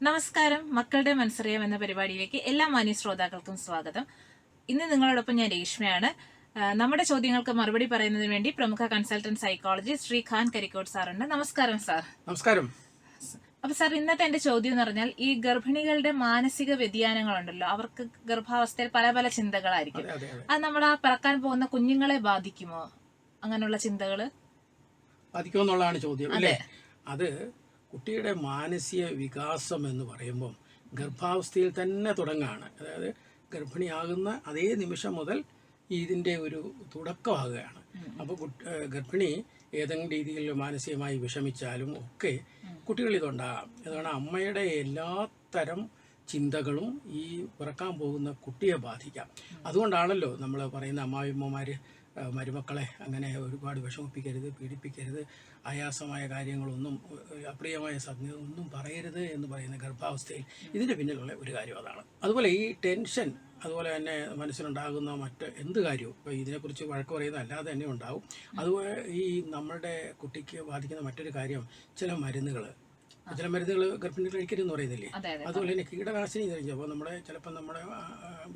നമസ്കാരം. മക്കളുടെ മനസ്സറിയാം എന്ന പരിപാടിയിലേക്ക് എല്ലാ മാന്യ ശ്രോതാക്കൾക്കും സ്വാഗതം. ഇന്ന് നിങ്ങളോടൊപ്പം ഞാൻ രേഷ്മയാണ്. നമ്മുടെ ചോദ്യങ്ങൾക്ക് മറുപടി പറയുന്നതിന് വേണ്ടി പ്രമുഖ കൺസൾട്ടന്റ് സൈക്കോളജി ശ്രീ ഖാൻ കരിക്കോട് സാറുണ്ട്. നമസ്കാരം സാർ. നമസ്കാരം. അപ്പൊ സാർ ഇന്നത്തെ എന്റെ ചോദ്യം എന്ന് പറഞ്ഞാൽ ഈ ഗർഭിണികളുടെ മാനസിക വ്യതിയാനങ്ങളുണ്ടല്ലോ അവർക്ക് ഗർഭാവസ്ഥയിൽ പല പല ചിന്തകളായിരിക്കും. അതെ നമ്മുടെ ആ പറക്കാൻ പോകുന്ന കുഞ്ഞുങ്ങളെ ബാധിക്കുമോ? അങ്ങനെയുള്ള ചിന്തകൾ? ബാധിക്കുമെന്നുള്ളതാണ് ചോദ്യം അല്ലേ? അത് കുട്ടിയുടെ മാനസിക വികാസം എന്ന് പറയുമ്പം ഗർഭാവസ്ഥയിൽ തന്നെ തുടങ്ങാണ്. അതായത് ഗർഭിണിയാകുന്ന അതേ നിമിഷം മുതൽ ഇതിന്റെ ഒരു തുടക്കമാകുകയാണ്. അപ്പോൾ ഗർഭിണി ഏതെങ്കിലും രീതിയിൽ മാനസികമായി വിഷമിച്ചാലും ഒക്കെ കുട്ടികളിതുണ്ടാകാം. അതുകൊണ്ട് അമ്മയുടെ എല്ലാത്തരം തരം ചിന്തകളും ഈ പിറക്കാൻ പോകുന്ന കുട്ടിയെ ബാധിക്കാം. അതുകൊണ്ടാണല്ലോ നമ്മൾ പറയുന്ന അമ്മാവിമ്മമാർ മരുമക്കളെ അങ്ങനെ ഒരുപാട് വിഷമിപ്പിക്കരുത് പീഡിപ്പിക്കരുത് ആയാസമായ കാര്യങ്ങളൊന്നും അപ്രിയമായ ഒന്നും പറയരുത് എന്ന് പറയുന്ന ഗർഭാവസ്ഥയിൽ ഇതിന്റെ പിന്നിലുള്ള ഒരു കാര്യം അതാണ്. അതുപോലെ ഈ ടെൻഷൻ അതുപോലെ തന്നെ മനസ്സിലുണ്ടാകുന്ന മറ്റ് എന്ത് കാര്യവും ഇപ്പോൾ ഇതിനെക്കുറിച്ച് വഴക്ക് പറയുന്ന അല്ലാതെ തന്നെ ഉണ്ടാവും. അതുപോലെ ഈ നമ്മുടെ കുട്ടിക്ക് ബാധിക്കുന്ന മറ്റൊരു കാര്യം ചില മരുന്നുകൾ ചില മരുന്നുകൾ ഗർഭിണികൾ കഴിക്കരുതെന്ന് പറയുന്നില്ലേ? അതെ അതെ. അതുപോലെ തന്നെ കീടനാശിനി കഴിഞ്ഞു. അപ്പോൾ നമ്മുടെ ചിലപ്പോൾ നമ്മുടെ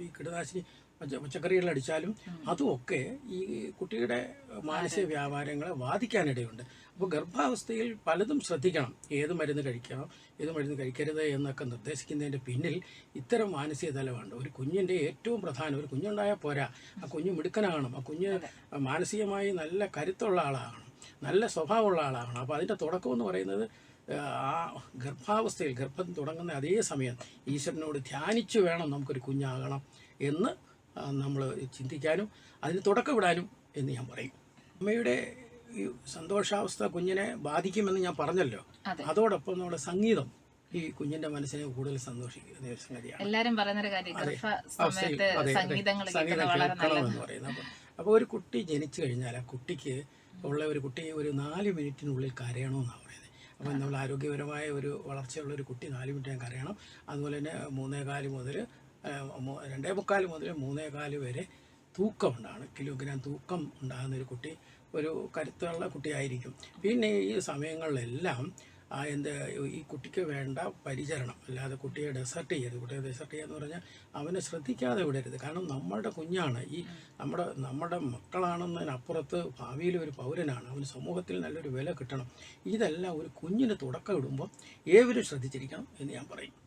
ഈ കീടനാശിനി പച്ചക്കറികളിൽ അടിച്ചാലും അതുമൊക്കെ ഈ കുട്ടിയുടെ മാനസിക വ്യാപാരങ്ങളെ ബാധിക്കാനിടയുണ്ട്. അപ്പോൾ ഗർഭാവസ്ഥയിൽ പലതും ശ്രദ്ധിക്കണം. ഏത് മരുന്ന് കഴിക്കണം ഏത് മരുന്ന് കഴിക്കരുത് എന്നൊക്കെ നിർദ്ദേശിക്കുന്നതിന്റെ പിന്നിൽ ഇത്തരം മാനസിക തലമുണ്ട് ഒരു കുഞ്ഞിന്റെ ഏറ്റവും പ്രധാനം ഒരു കുഞ്ഞുണ്ടായാൽ പോരാ. ആ കുഞ്ഞ് മിടുക്കനാകണം. ആ കുഞ്ഞ് മാനസികമായി നല്ല കരുത്തുള്ള ആളാകണം. നല്ല സ്വഭാവമുള്ള ആളാകണം. അപ്പോൾ അതിന്റെ തുടക്കം എന്ന് പറയുന്നത് ആ ഗർഭാവസ്ഥയിൽ ഗർഭം തുടങ്ങുന്ന അതേ സമയം ഈശ്വരനോട് ധ്യാനിച്ചു വേണം നമുക്കൊരു കുഞ്ഞാകണം എന്ന് നമ്മൾ ചിന്തിക്കാനും അതിന് തുടക്കമിടാനും എന്ന് ഞാൻ പറയും. അമ്മയുടെ ഈ സന്തോഷാവസ്ഥ കുഞ്ഞിനെ ബാധിക്കുമെന്ന് ഞാൻ പറഞ്ഞല്ലോ. അതോടൊപ്പം നമ്മുടെ സംഗീതം ഈ കുഞ്ഞിന്റെ മനസ്സിനെ കൂടുതൽ സന്തോഷിക്കുന്ന ഒരു സംഗതിയാണ്. പറയുന്ന ഒരു കാര്യം ഗർഭ അവസ്ഥയിൽ സമയത്ത് അതെ, അതെ. സംഗീതങ്ങൾ സംഗീതം കേൾക്കുന്നത് വളരെ കേൾക്കണം പറയുന്നത്. അപ്പോൾ അപ്പോൾ ഒരു കുട്ടി ജനിച്ചു കഴിഞ്ഞാൽ ആ കുട്ടിക്ക് ഉള്ള ഒരു കുട്ടി ഒരു നാല് മിനിറ്റിനുള്ളിൽ കരയണമെന്നാണ് പറയുന്നത്. അപ്പം നമ്മൾ ആരോഗ്യപരമായ ഒരു വളർച്ചയുള്ള ഒരു കുട്ടി നാല് മിനിറ്റ് കരയണം അതുപോലെ തന്നെ മൂന്നേകാൽ മുതൽ രണ്ടേ മുക്കാൽ മുതൽ മൂന്നേകാൽ വരെ തൂക്കം ഉണ്ടാണ് കിലോഗ്രാം തൂക്കം ഉണ്ടാകുന്ന ഒരു കുട്ടി ഒരു കരുത്തുള്ള കുട്ടിയായിരിക്കും. പിന്നെ ഈ സമയങ്ങളിലെല്ലാം എന്ത് ഈ കുട്ടിക്ക് വേണ്ട പരിചരണം അല്ലാതെ കുട്ടിയെ ഡെസേർട്ട് ചെയ്യരുത്. കുട്ടിയെ ഡെസേർട്ട് ചെയ്യുക എന്ന് പറഞ്ഞാൽ അവനെ ശ്രദ്ധിക്കാതെ വിടരുത്. കാരണം നമ്മളുടെ കുഞ്ഞാണ്. ഈ നമ്മുടെ നമ്മുടെ മക്കളാണെന്നതിനപ്പുറത്ത് ഭാവിയിൽ ഒരു പൗരനാണ്. അവന് സമൂഹത്തിൽ നല്ലൊരു വില കിട്ടണം. ഇതെല്ലാം ഒരു കുഞ്ഞിന് തുടക്കം ഇടുമ്പോൾ ഏവരും ശ്രദ്ധിച്ചിരിക്കണം എന്ന് ഞാൻ പറയും.